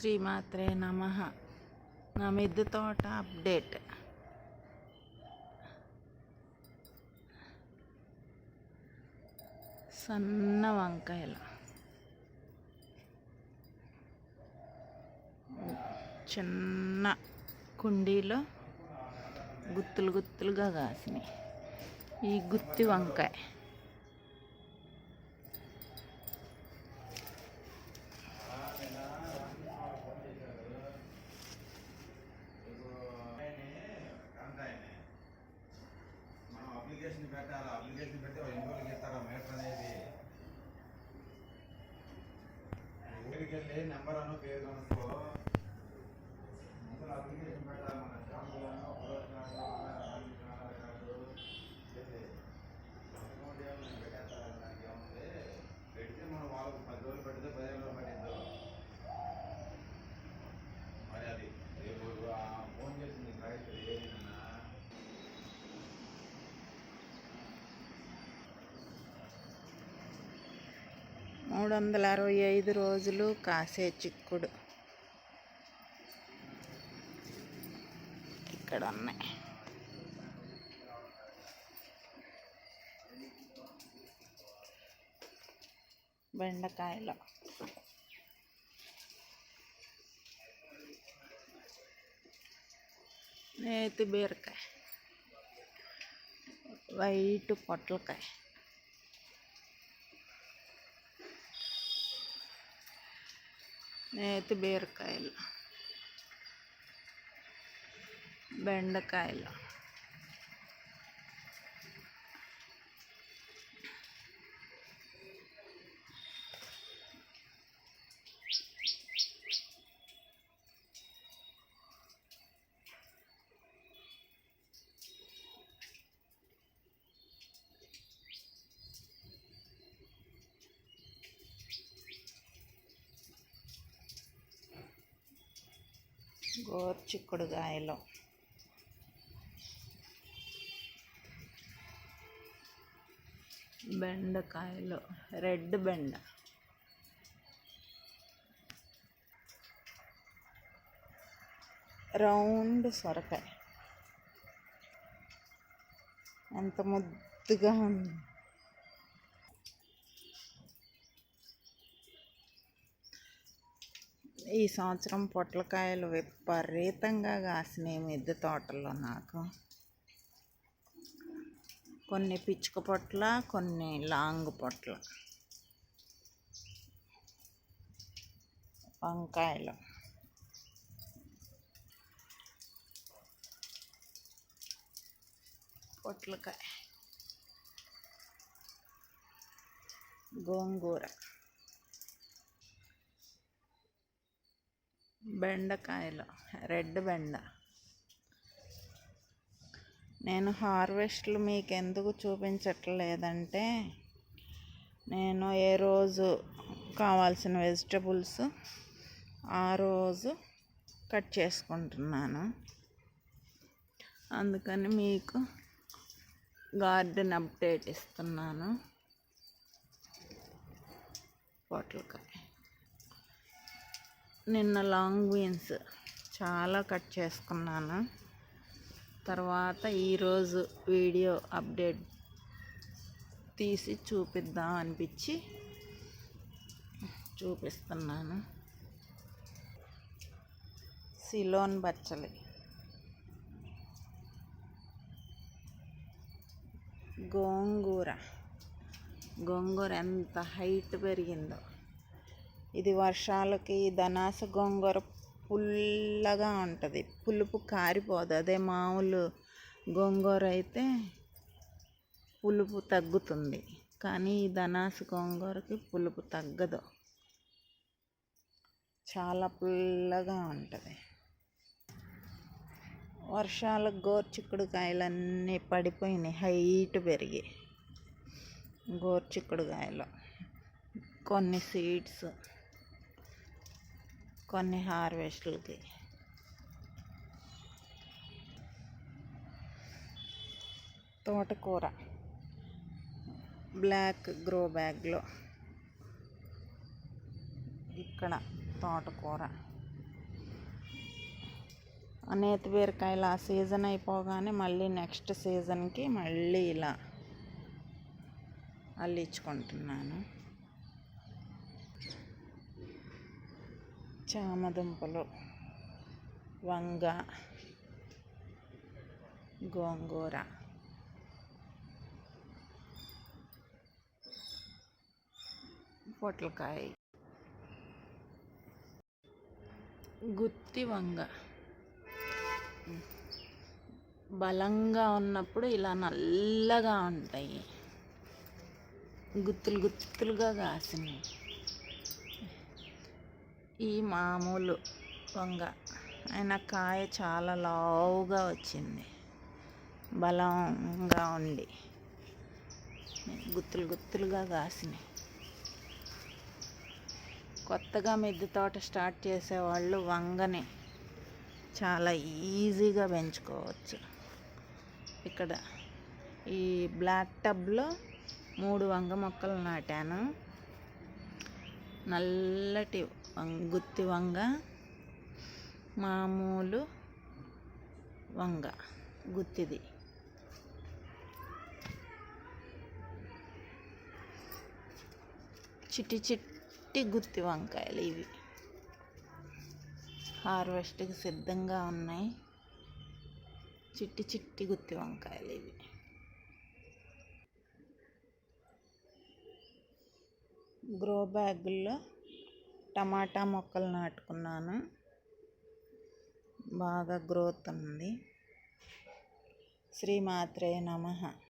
శ్రీమాత్రే నమ. నా మిద్దె తోట అప్డేట్. సన్న వంకాయలు. చిన్న కుండీలో గుత్తులు గుత్తులుగా కాసినాయి. ఈ గుత్తి వంకాయ. అప్లికేషన్ పెట్టి వాళ్ళు ఎన్ని రోజులకి ఇస్తారా మీటర్ అనేది ఊరికి వెళ్ళి నెంబర్ అను పేరు కనుక్కో. మూడు వందల అరవై ఐదు రోజులు కాసే చిక్కుడు. ఇక్కడ ఉన్నాయి బెండకాయలు. నేతి బీరకాయ. వైట్ పొట్లకాయ. నేతి బీరకాయలు. బెండకాయలు. గోర్చిక్కుడుగాయలు బెండకాయలు రెడ్ బెండ. రౌండ్ సొరకాయ. ఎంత ముద్దుగా ఉంది. ఈ సంవత్సరం పొట్లకాయలు విపరీతంగా కాసినాయి మిద్దె తోటలో నాకు. కొన్ని పిచ్చుక పొట్ల కొన్ని లాంగ్ పొట్ల. వంకాయలు. పొట్లకాయ. గోంగూర. బెండకాయలు రెడ్ బెండ. నేను హార్వెస్ట్లు మీకు ఎందుకు చూపించట్లేదంటే నేను ఏ రోజు కావాల్సిన వెజిటబుల్స్ ఆ రోజు కట్ చేసుకుంటున్నాను. అందుకని మీకు గార్డెన్ అప్డేట్ ఇస్తున్నాను. పొట్లకాయ. నిన్న లాంగ్ బీన్స్ చాలా కట్ చేసుకున్నాను. తర్వాత ఈరోజు వీడియో అప్డేట్ తీసి చూపిద్దాం అనిపించి చూపిస్తున్నాను. సిలోన్ బచ్చలి. గోంగూర. గోంగూర ఎంత హైట్ పెరిగిందో. ఇది వర్షాలకి ధనాస గోంగూర పుల్లగా ఉంటుంది. పులుపు కారిపోదు. అదే మామూలు గోంగూర అయితే పులుపు తగ్గుతుంది. కానీ ఈ ధనాస గోంగూరకి పులుపు తగ్గదు. చాలా పుల్లగా ఉంటుంది. వర్షాలకు గోర్చిక్కుడుకాయలన్నీ పడిపోయినాయి. హైట్ పెరిగి గోర్చిక్కుడుకాయలు. కొన్ని సీడ్స్ కొన్ని హార్వెస్ట్లకి తోటకూర. బ్లాక్ గ్రో బ్యాగ్లో. ఇక్కడ తోటకూర. అనేత నేతి బీరకాయలు ఆ సీజన్ అయిపోగానే మళ్ళీ నెక్స్ట్ సీజన్కి మళ్ళీ ఇలా అల్లించుకుంటున్నాను. చామదుంపలు వంగ గోంగూర. పొట్లకాయ. గుత్తి వంగ. బలంగా ఉన్నప్పుడు ఇలా నల్లగా ఉంటాయి. గుత్తులు గుత్తులుగా కాసినాయి ఈ మామూలు వంగ. ఆయన కాయ చాలా లావుగా వచ్చింది. బలంగా ఉండి గుత్తులు గుత్తులుగా కాసినాయి. కొత్తగా మిద్దె తోట స్టార్ట్ చేసేవాళ్ళు వంగని చాలా ఈజీగా పెంచుకోవచ్చు. ఇక్కడ ఈ బ్లాక్ టబ్లో మూడు వంగ మొక్కలు నాటాను. నల్లటి వం- గుత్తి వంగ మామూలు వంగ గుత్తిది. చిట్టి చిట్టి గుత్తి వంకాయలు ఇవి. హార్వెస్ట్కి సిద్ధంగా ఉన్నాయి. చిట్టి చిట్టి గుత్తి వంకాయలు ఇవి. గ్రో బ్యాగుల్లో టమాటా మొక్కలు నాటుకున్నాను. బాగా గ్రోత్ ఉంది. శ్రీమాత్రే నమః.